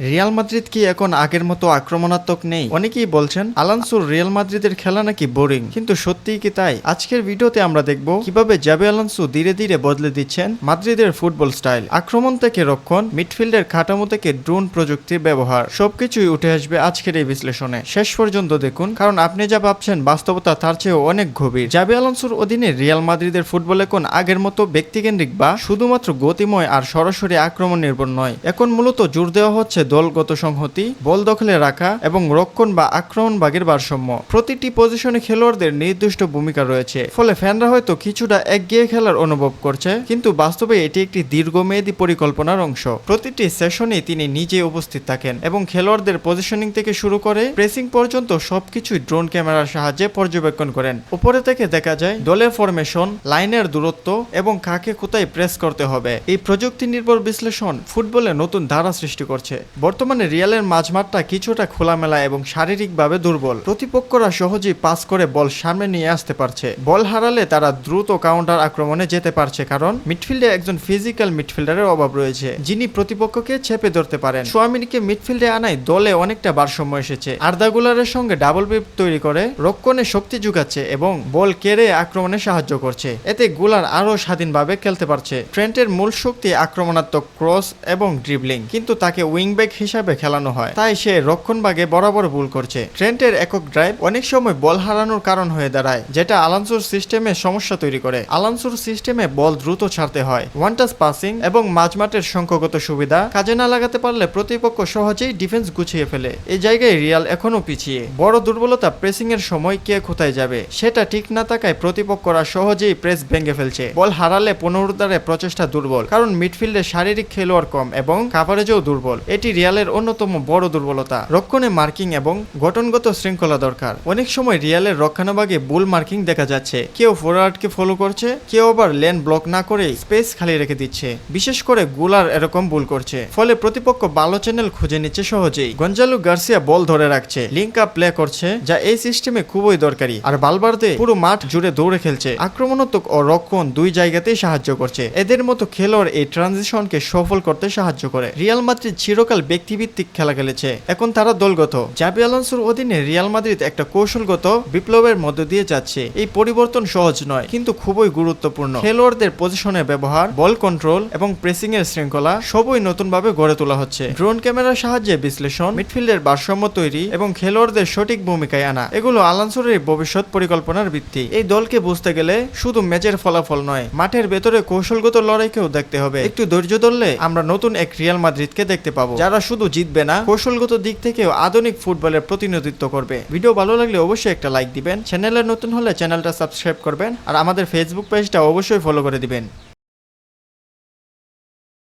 Real Madrid কি এখন আগের মতো আক্রমণাত্মক নেই? অনেকেই বলছেন আলানসোর রিয়াল মাদ্রিদের খেলা নাকি বোরিং কিন্তু সত্যিই কি তাই? আজকের ভিডিওতে আমরা দেখব কীভাবে জাবে আলানসো ধীরে ধীরে বদলে দিচ্ছেন মাদ্রিদের ফুটবল স্টাইল। আক্রমণ থেকে রক্ষণ, মিডফিল্ডের কাঠামো থেকে ড্রোন প্রযুক্তির ব্যবহার। সবকিছুই উঠে আসবে আজকের এই বিশ্লেষণে। শেষ পর্যন্ত দেখুন, কারণ আপনি যা ভাবছেন বাস্তবতা তার চেয়েও অনেক গভীর। জাবে আলানসোর অধীনে রিয়াল মাদ্রিদের ফুটবল এখন আগের মতো ব্যক্তিকেন্দ্রিক বা শুধুমাত্র গতিময় আর সরাসরি আক্রমণ নির্ভর নয়। এখন মূলত জোর দেওয়া হচ্ছে দলগত সংহতি, বল দখলে রাখা এবং রক্ষণ বা আক্রমণ ভাগের ভারসাম্য। প্রতিটি পজিশনে খেলোয়াড়দের নির্দিষ্ট ভূমিকা রয়েছে। ফলে ফ্যানরা হয়তো কিছুটা একগিয়ে খেলার অনুভব করছে, কিন্তু বাস্তবে এটি একটি দীর্ঘমেয়াদী পরিকল্পনার অংশ। প্রতিটি সেশনে তিনি নিজে উপস্থিত থাকেন এবং খেলোয়াড়দের পজিশনিং থেকে শুরু করে প্রেসিং পর্যন্ত সবকিছুই ড্রোন ক্যামেরার সাহায্যে পর্যবেক্ষণ করেন। উপরে থেকে দেখা যায়, দলের ফরমেশন লাইনের দূরত্ব এবং কাকে কোথায় প্রেস করতে হবে। এই প্রযুক্তি নির্ভর বিশ্লেষণ ফুটবলে নতুন ধারা সৃষ্টি করছে। বর্তমানে রিয়ালের মাঝমাঠটা কিছুটা খোলামেলা এবং শারীরিকভাবে দুর্বল। প্রতিপক্ষরা সহজেই পাস করে বল সামনে নিয়ে আসতে পারছে। বল হারালে তারা দ্রুত কাউন্টার আক্রমণে যেতে পারছে কারণ মিডফিল্ডে একজন ফিজিক্যাল মিডফিল্ডারের অভাব রয়েছে, যিনি প্রতিপক্ষকে চেপে ধরতে পারেন। সোয়ামিনিকে মিডফিল্ডে আনায় দলে অনেকটা ভারসাম্য এসেছে। আর্দাগুলারের সঙ্গে ডাবল বিপ তৈরি করে রক্ষণে শক্তি যোগাচ্ছে এবং বল কেড়ে আক্রমণে সাহায্য করছে। এতে গুলার আরও স্বাধীনভাবে খেলতে পারছে। ট্রেন্টের মূল শক্তি আক্রমণাত্মক ক্রস এবং ড্রিবলিং, কিন্তু তাকে উইংব্যাক হিসাবে খেলানো হয়। তাই সে রক্ষণভাগে বরাবর ভুল করছে। ট্রেন্টের একক ড্রাইভ অনেক সময় বল হারানোর কারণ হয়ে দাঁড়ায়, যেটা আলানসোর সিস্টেমে সমস্যা তৈরি করে। আলানসোর সিস্টেমে বল দ্রুত ছাড়তে হয়। ওয়ান টাচ পাসিং এবং মাঝমাঠের সংখ্যাগত সুবিধা কাজে না লাগাতে পারলে প্রতিপক্ষ সহজেই ডিফেন্স গুছিয়ে ফেলে। এই জায়গায় রিয়াল এখনও পিছিয়ে। বড় দুর্বলতা প্রেসিং এর সময় কে কোথায় যাবে? সেটা ঠিক না থাকায় প্রতিপক্ষরা সহজেই প্রেস ভেঙে ফেলছে। বল হারালে পুনরুদ্ধারে প্রচেষ্টা দুর্বল, কারণ মিডফিল্ডে শারীরিক খেলোয়াড় কম এবং কাভারেজও দুর্বল। এটি রিয়ালের অন্যতম বড় দুর্বলতা, রক্ষণে মার্কিং এবং গঠনগত শৃঙ্খলা দরকার। অনেক সময় রিয়ালের রক্ষণাভাগে বুল মার্কিং দেখা যাচ্ছে। কেউ ফরওয়ার্ডকে ফলো করছে, কেউ আবার লেন ব্লক না করে স্পেস খালি রেখে দিচ্ছে। বিশেষ করে গুলার এরকম ভুল করছে। ফলে প্রতিপক্ষ ভালো চ্যানেল খুঁজে নিচ্ছে সহজেই। গঞ্জালু গার্সিয়া বল ধরে রাখছে। লিঙ্ক আপ প্লে করছে, যা এই সিস্টেমে খুবই দরকারি। আর বালবার্দে পুরো মাঠ জুড়ে দৌড়ে খেলছে। আক্রমণাত্মক ও রক্ষণ দুই জায়গাতেই সাহায্য করছে। এদের মতো খেলোয়াড় এই ট্রানজিশনকে সফল করতে সাহায্য করে। রিয়াল মাদ্রিদ চিরকাল ব্যক্তিভিত্তিক খেলা খেলেছে। এখন তারা দলগত। জাবি আলানসোর অধীনে রিয়াল মাদ্রিদ একটা কৌশলগত বিপ্লবের মধ্য দিয়ে যাচ্ছে। এই পরিবর্তন সহজ নয়, কিন্তু খুবই গুরুত্বপূর্ণ। খেলোয়াড়দের পজিশনের ব্যবহার, বল কন্ট্রোল এবং প্রেসিং এর শৃঙ্খলা সবই নতুনভাবে গড়ে তোলা হচ্ছে। ড্রোন ক্যামেরার সাহায্যে বিশ্লেষণ, মিডফিল্ডের ভারসাম্য তৈরি এবং খেলোয়াড়দের সঠিক ভূমিকায় আনা। এগুলো আলানসোরের ভবিষ্যৎ পরিকল্পনার ভিত্তি। এই দলকে বুঝতে গেলে শুধু ম্যাচের ফলাফল নয়, মাঠের ভেতরে কৌশলগত লড়াইকেও দেখতে হবে। একটু ধৈর্য ধরলে আমরা নতুন এক রিয়াল মাদ্রিদকে দেখতে পাবো। যারা শুধু জিতবে না, কৌশলগত দিক থেকেও আধুনিক ফুটবলের প্রতিনিধিত্ব করবে। ভিডিও ভালো লাগলে অবশ্যই একটা লাইক দিবেন। চ্যানেলে নতুন হলে চ্যানেলটা সাবস্ক্রাইব করবেন। আর আমাদের ফেসবুক পেজটা অবশ্যই ফলো করে দিবেন।